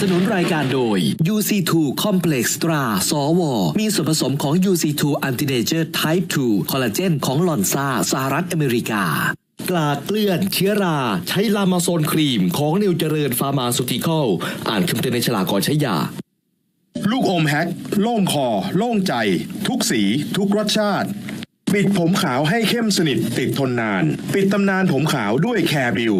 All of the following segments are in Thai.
นับสนุนรายการโดย UC2 Complex Stra สว มีส่วนผสมของ UC2 Anti-Nature Type 2 คอลลาเจนของหลอนซาสหรัฐอเมริกากลาดเกลื่อนเชื้อรา ใช้ลามาโซนครีมของนิวเจริญฟาร์มาสุติคอล อ่านคำเตือนในฉลากก่อนใช้ยา ลูกอมแฮกโล่งคอ โล่งใจ ทุกสี ทุกรสชาติ ปิดผมขาวให้เข้มสนิทติดทนนาน ปิดตำนานผมขาวด้วยแคร์บิว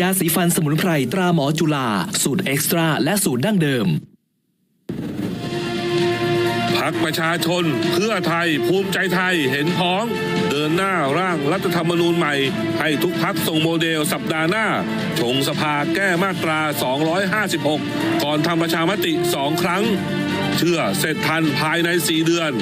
ยาสีฟันสมุนไพรตราหมอจุฬาสูตรเอ็กซ์ตร้าและสูตรดั้งเดิม พักประชาชนเพื่อไทยภูมิใจไทยเห็นพ้อง เดินหน้าร่างรัฐธรรมนูญใหม่ ให้ทุกพักส่งโมเดลสัปดาห์หน้า ชงสภาแก้มาตรา 256 ก่อนทำประชามติสองครั้ง เชื่อเสร็จทันภายใน 4 เดือน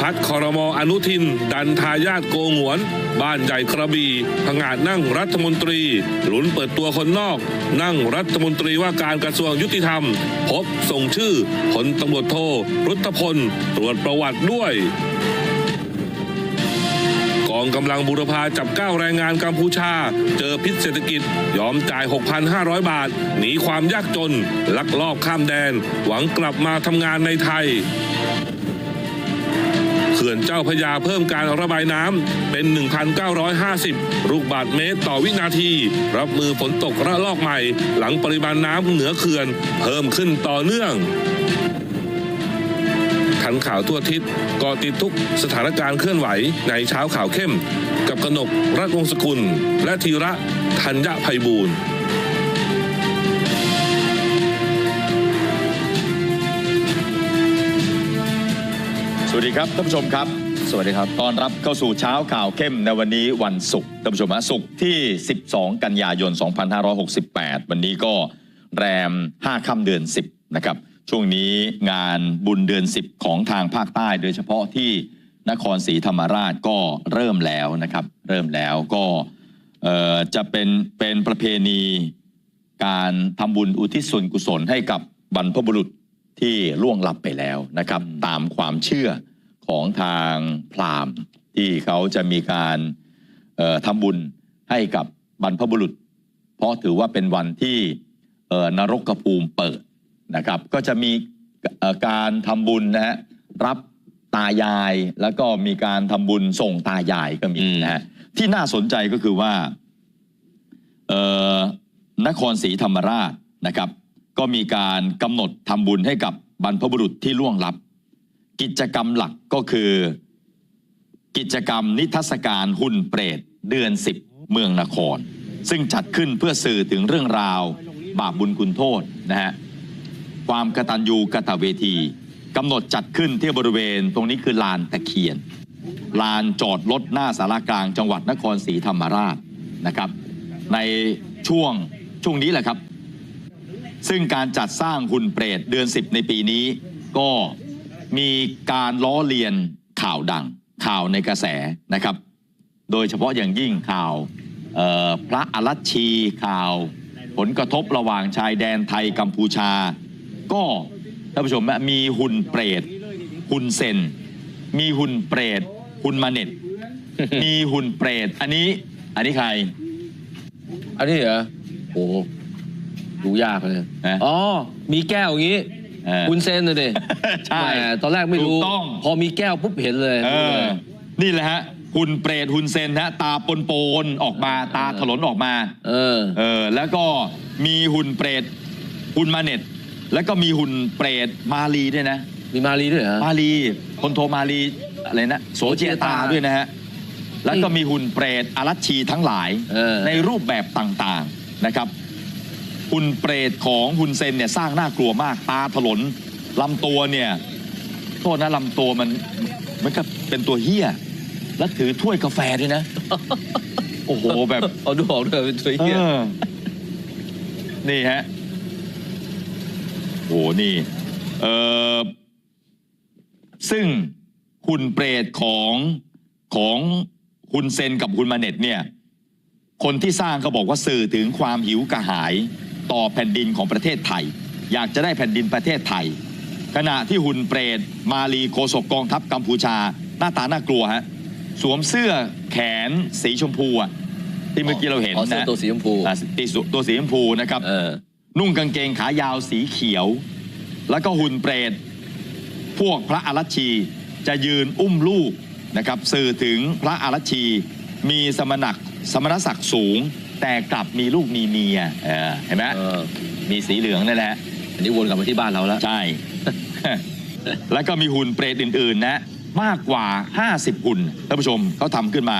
พัฒคอรมออนุทิน ดันทายาทโกงวน บ้านใหญ่กระบี่ผงาดนั่งรัฐมนตรีหลุนเปิดตัวคนนอก นั่งรัฐมนตรีว่าการกระทรวงยุติธรรม พบส่งชื่อพลตำรวจโทรุตพล ตรวจประวัติด้วยกองกำลังบุรพาจับก้าวแรงงานกัมพูชา เจอพิษเศรษฐกิจ ยอมจ่าย 6,500 บาท หนีความยากจน ลักลอบข้ามแดน หวังกลับมาทำงานในไทย ขื่อนเจ้าพยาเพิ่มการระบายน้ำเป็น 1,950 ลูกบาทเมตรต่อวินาที รับมือฝนตกระลอกใหม่ หลังปริมาณน้ำเหนือเขื่อนเพิ่มขึ้นต่อเนื่องทันข่าวทั่วทิศก่อติดทุกสถานการณ์เคลื่อนไหวในเช้าข่าวเข้ม กับกนกรัฐวงศ์สกุล และธีระธัญญภัยบูรณ์ วัสดีครับท่านผู้ชมครับ สวัสดีครับต้อนรับเข้าสู่เช้าข่าวเข้มในวันนี้วันศุกร์ท่านผู้ชมฮะศุกร์ที่ 12 กันยายน 2568 วันนี้ก็แรม 5 ค่ำเดือน 10 นะครับ ช่วงนี้งานบุญเดือน 10 ของทางภาคใต้โดยเฉพาะที่นครศรีธรรมราชก็เริ่มแล้วนะครับ เริ่มแล้วก็เอ่อจะเป็นเป็นประเพณีการทำบุญอุทิศส่วนกุศลให้กับบรรพบุรุษ ที่ล่วงลับไปแล้วนะครับ ตามความเชื่อของทางพราหมณ์ที่เขาจะมีการเอ่อทำบุญให้กับบรรพบุรุษ เพราะถือว่าเป็นวันที่เอ่อนรกภูมิเปิดนะครับ ก็จะมีเอ่อการทำบุญนะฮะรับตายายแล้วก็มีการทำบุญส่งตายายก็มีนะฮะที่น่าสนใจก็คือว่าเอ่อนครศรีธรรมราชนะครับ ก็มีการกำหนดทำบุญให้กับบรรพบุรุษที่ล่วงลับ กิจกรรมหลักก็คือ กิจกรรมนิทรรศการหุ่นเปรตเดือน10เมืองนคร ซึ่งจัดขึ้นเพื่อสื่อถึงเรื่องราว บาปบุญคุณโทษนะฮะความกตัญญูกะตะเวทีกำหนดจัดขึ้นที่บริเวณตรงนี้คือลานตะเคียน ลานจอดรถหน้าสารากลางจังหวัดนครศรีธรรมราชนะครับ ในช่วงช่วงนี้แหละครับ ซึ่งการจัดสร้างหุ่นเปรตเดือน 10 ในปีนี้ ก็มีการล้อเลียนข่าวดังข่าวในกระแสนะครับ โดยเฉพาะอย่างยิ่งข่าวเอ่อพระอรัชชีข่าว ผลกระทบระหว่างชายแดนไทยกัมพูชา ก็ท่านผู้ชมฮะมีหุ่นเปรตหุ่นเซนมีหุ่นเปรตหุ่นมาเน็ตมีหุ่นเปรตอันนี้ อันนี้ใคร อันนี้เหรอโอ้ ดูยากเลยฮะอ๋อ มีแก้วอย่างนี้เออคุณเซนเลยดิใช่แหมตอนแรกไม่รู้ ถูกต้อง พอมีแก้วปุ๊บเห็นเลยเออนี่แหละฮะหุ่นเปรตหุ่นเซนฮะตาปนโปนๆออกมาตาถลนออกมา เออ เออแล้วก็มีหุ่นเปรตหุ่นมาเน็ต แล้วก็มีหุ่นเปรตมาลีด้วยนะ มีมาลีด้วยเหรอ มาลีคนโทมาลีอะไรนะโสเจตาด้วยนะฮะ แล้วก็มีหุ่นเปรตอารัชชีทั้งหลายเออ ในรูปแบบต่างๆนะครับ หุ่นเปรตของหุ่นเซนเนี่ยสร้างน่ากลัวมากตาถลนลำตัวเนี่ยโทษนะลำตัวมันเหมันก็เป็นตัวเฮี้ยแล้วถือถ้วยกาแฟด้วยนะ โอ้โหแบบเอาดูออกด้วยเป็นตัวเอเหี้ยอนี่ฮะโหนี่เออซึ่งหุ่นเปรตของของหุ่นเซนกับหุ่นมาเน็ตเนี่ย คนที่สร้างเขาบอกว่าสื่อถึงความหิวกระหาย ต่อแผ่นดินของประเทศไทย อยากจะได้แผ่นดินประเทศไทย ขณะที่หุ่นเปรตมาลีโคศกกองทัพกัมพูชา หน้าตาน่ากลัวฮะสวมเสื้อแขนสีชมพูอะที่เมื่อกี้เราเห็นอ๋อเสื้อนะตัวสีชมพูอ่าตีสุตัวสีชมพูนะครับเออนุ่งกางเกงขายาวสีเขียว แล้วก็หุ่นเปรตพวกพระอรัชชี จะยืนอุ้มลูกนะครับ สื่อถึงพระอรัชชี มีสมณักสมณศักดิ์สูง แต่กลับมีลูกมีเมียเออเห็นไหมเออมีสีเหลืองนั่นแหละ อันนี้วนกลับมาที่บ้านเราแล้ว ใช่ แล้วก็มีหุ่นเปรตอื่น ๆ นะ มากกว่า 50 หุ่นท่านผู้ชมเขาทำขึ้นมา